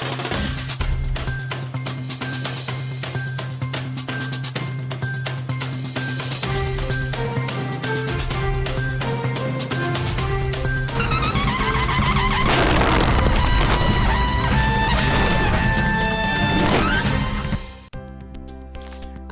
Thank you.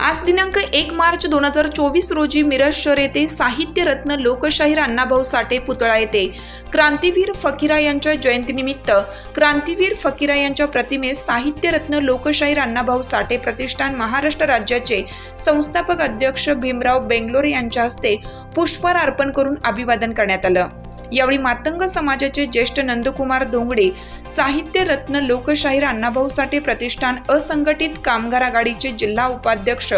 आज दिनांक एक मार्च दोन हजार चोवीस रोजी मिरज शहर येथे साहित्यरत्न लोकशाहीर अण्णाभाऊ साठे पुतळा येथे. क्रांतीवीर फकीरा यांच्या जयंतीनिमित्त क्रांतीवीर फकीरा यांच्या प्रतिमेस साहित्यरत्न लोकशाहीर अण्णाभाऊ साठे प्रतिष्ठान महाराष्ट्र राज्याचे संस्थापक अध्यक्ष भीमराव बेंगलोरे यांच्या हस्ते पुष्पहार अर्पण करून अभिवादन करण्यात आलं. यावेळी मातंग समाजाचे ज्येष्ठ नंदकुमार दोंगडे साहित्य रत्न लोकशाहीर अण्णाभाऊ साठे प्रतिष्ठान असंघटित कामगार आघाडीचे जिल्हा उपाध्यक्ष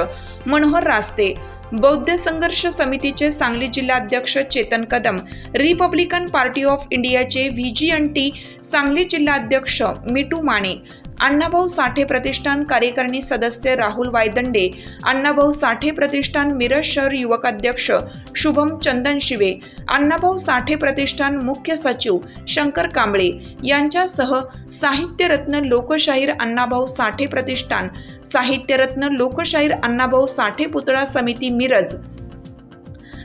मनोहर रास्ते बौद्ध संघर्ष समितीचे सांगली जिल्हाध्यक्ष Chetan Kadam Republican Party of इंडियाचे V G N T Sangli जिल्हाध्यक्ष मिटू माने अण्णाभाऊ साठे प्रतिष्ठान कार्यकारिणी सदस्य राहुल वायदंडे अण्णाभाऊ साठे प्रतिष्ठान मिरज शहर युवक अध्यक्ष शुभम चंदन शिवे अण्णाभाऊ साठे प्रतिष्ठान मुख्य सचिव शंकर कांबळे यांच्यासह साहित्यरत्न लोकशाहीर अण्णाभाऊ साठे प्रतिष्ठान साहित्यरत्न लोकशाहीर अण्णाभाऊ साठे पुतळा समिती मिरज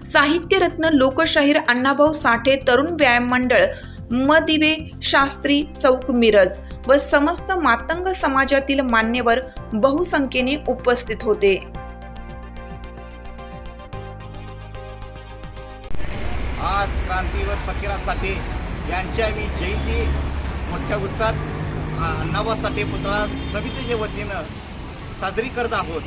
साहित्यरत्न लोकशाहीर अण्णाभाऊ साठे तरुण व्यायाम मंडळ मदिवे शास्त्री चौक मिरज व समस्त मातंग समाजातील मान्यवर बहुसंख्येने उपस्थित होते. आज क्रांतीवर फकीरासाठी यांच्या मी जयंती मोठ्या उत्साहात आ, साठे पुतळा समितीच्या वतीनं साजरी करत आहोत.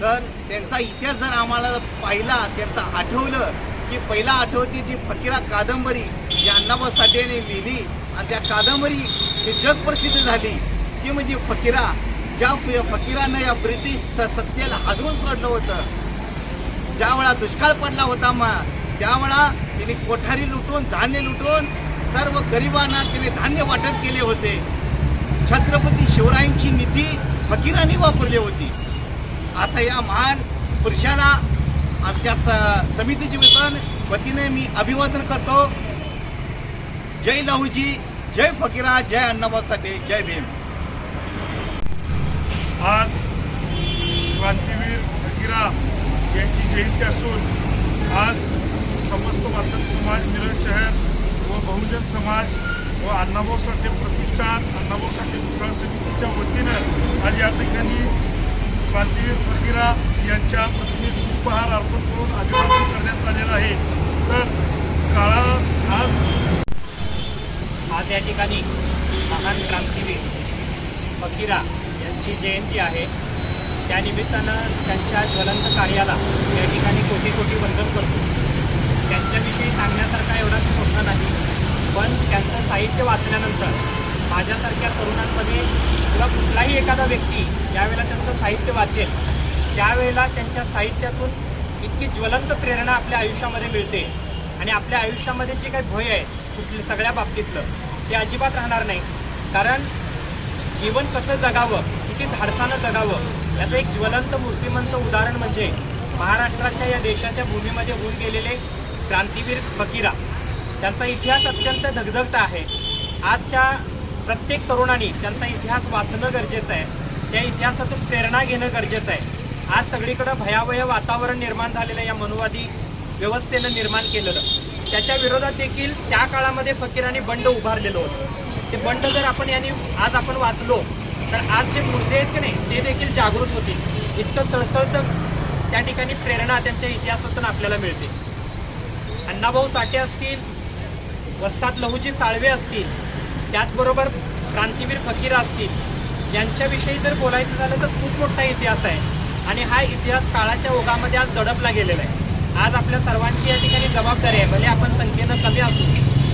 तर त्यांचा इतिहास जर आम्हाला पाहिला त्यांचा आठवलं की पहिला आठवती ती फकीरा कादंबरी जी अण्णाभाऊ साठेने लिहिली. आणि त्या कादंबरी ही जगप्रसिद्ध झाली. ती म्हणजे फकीरा. ज्या फकीरानं या ब्रिटिश सत्तेला हादरून सोडलं होतं. ज्यावेळा दुष्काळ पडला होता मग त्यावेळा त्यांनी कोठारी लुटून धान्य लुटून सर्व गरिबांना त्याने धान्य वाटप केले होते. छत्रपती शिवरायांची निधी फकीरांनी वापरली होती. असं या महान पुरुषाला आमच्या समितीचे समितीच्या वतीने मी अभिवादन करतो. जय लहूजी जय फकीरा जय अण्णाभाऊ साठे जय भीम. आज क्रांतीवीर फकीरा यांची जयंती असून आज समस्त भारतीय समाज मिरज शहर व बहुजन समाज व अण्णाभाऊ साठे प्रतिष्ठान अण्णाभाऊ साठे पुतळा समितीच्या वतीनं आज या ठिकाणी क्रांतीवीर फकीरा यांच्या प्रतिमेत अर्पण करून अभिवादन करण्यात आलेलं आहे तर काळा आज आज या ठिकाणी महान क्रांतीवीर फकीरा यांची जयंती आहे. त्यानिमित्तानं त्यांच्या ज्वलंत कार्याला या ठिकाणी कोटी कोटी वंदन करतो. त्यांच्याविषयी सांगण्यासारखा एवढाच मोठा नाही पण त्यांचं साहित्य वाचल्यानंतर माझ्यासारख्या तरुणांमध्ये किंवा कुठलाही एखादा व्यक्ती ज्यावेळेला त्यांचं साहित्य वाचेल त्यावेळेला त्यांच्या साहित्यातून इतकी ज्वलंत प्रेरणा आपल्या आयुष्यामध्ये मिळते. आणि आपल्या आयुष्यामध्ये जे काही भय आहे कुठल्या सगळ्या बाबतीतलं ते अजिबात राहणार नाही. कारण जीवन कसं जगावं किती धाडसानं जगावं याचं एक ज्वलंत मूर्तिमंत उदाहरण म्हणजे महाराष्ट्राच्या या देशाच्या भूमीमध्ये होऊन गेलेले क्रांतीवीर फकीरा. त्यांचा इतिहास अत्यंत धगधगता आहे. आजच्या प्रत्येक तरुणांनी त्यांचा इतिहास वाचणं गरजेचं आहे. त्या इतिहासातून प्रेरणा घेणं गरजेचं आहे. आज सगळीकडं भयावह वातावरण निर्माण झालेलं या मनुवादी व्यवस्थेनं निर्माण केलेलं. त्याच्या विरोधात देखील त्या काळामध्ये फकीरांनी बंड उभारलेलं होतं. ते बंड जर आपण यांनी आज आपण वाचलो तर आज जे मुद्दे आहेत की नाही ते देखील जागृत होतील. इतकं सळसळतं त्या ठिकाणी प्रेरणा त्यांच्या इतिहासातून आपल्याला मिळते. अण्णाभाऊ साठे असतील वस्तात लहूजी साळवे असतील त्याचबरोबर क्रांतीवीर फकीर असतील यांच्याविषयी जर बोलायचं झालं तर खूप मोठा इतिहास आहे. आणि हा इतिहास काळाच्या ओघामध्ये आज दडपला गेलेला आहे. आज आपल्या सर्वांची या ठिकाणी जबाबदारी आहे. भले आपण संख्येनं कमी असू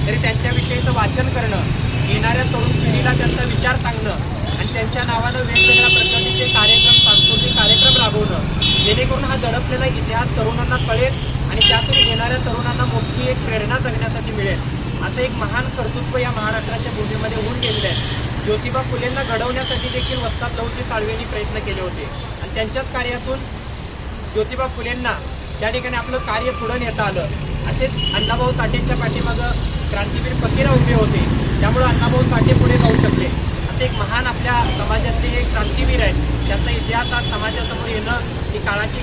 तरी त्यांच्याविषयीचं वाचन करणं येणाऱ्या तरुण पिढीला त्यांचा विचार सांगणं आणि त्यांच्या नावानं वेगवेगळ्या प्रकारचे कार्यक्रम सांस्कृतिक कार्यक्रम राबवणं जेणेकरून हा दडपलेला इतिहास तरुणांना कळेल आणि त्यातून येणाऱ्या तरुणांना मोठी एक प्रेरणा जगण्यासाठी मिळेल. असं एक महान कर्तृत्व या महाराष्ट्राच्या भूमीमध्ये होऊन गेलेलं आहे. ज्योतिबा फुलेंना घडवण्यासाठी देखील वस्तात लवची साळवेंनी प्रयत्न केले होते. आणि त्यांच्याच कार्यातून ज्योतिबा फुलेंना त्या ठिकाणी आपलं कार्य पुढं नेता आलं. असेच अण्णाभाऊ साठेंच्या पाठीमागं क्रांतीवीर फकीरा उभे होते. त्यामुळे अण्णाभाऊ साठे पुढे जाऊ शकले. असे एक महान आपल्या समाजातले एक क्रांतीवीर आहेत. त्यांचा इतिहास आज समाजासमोर येणं ही काळाची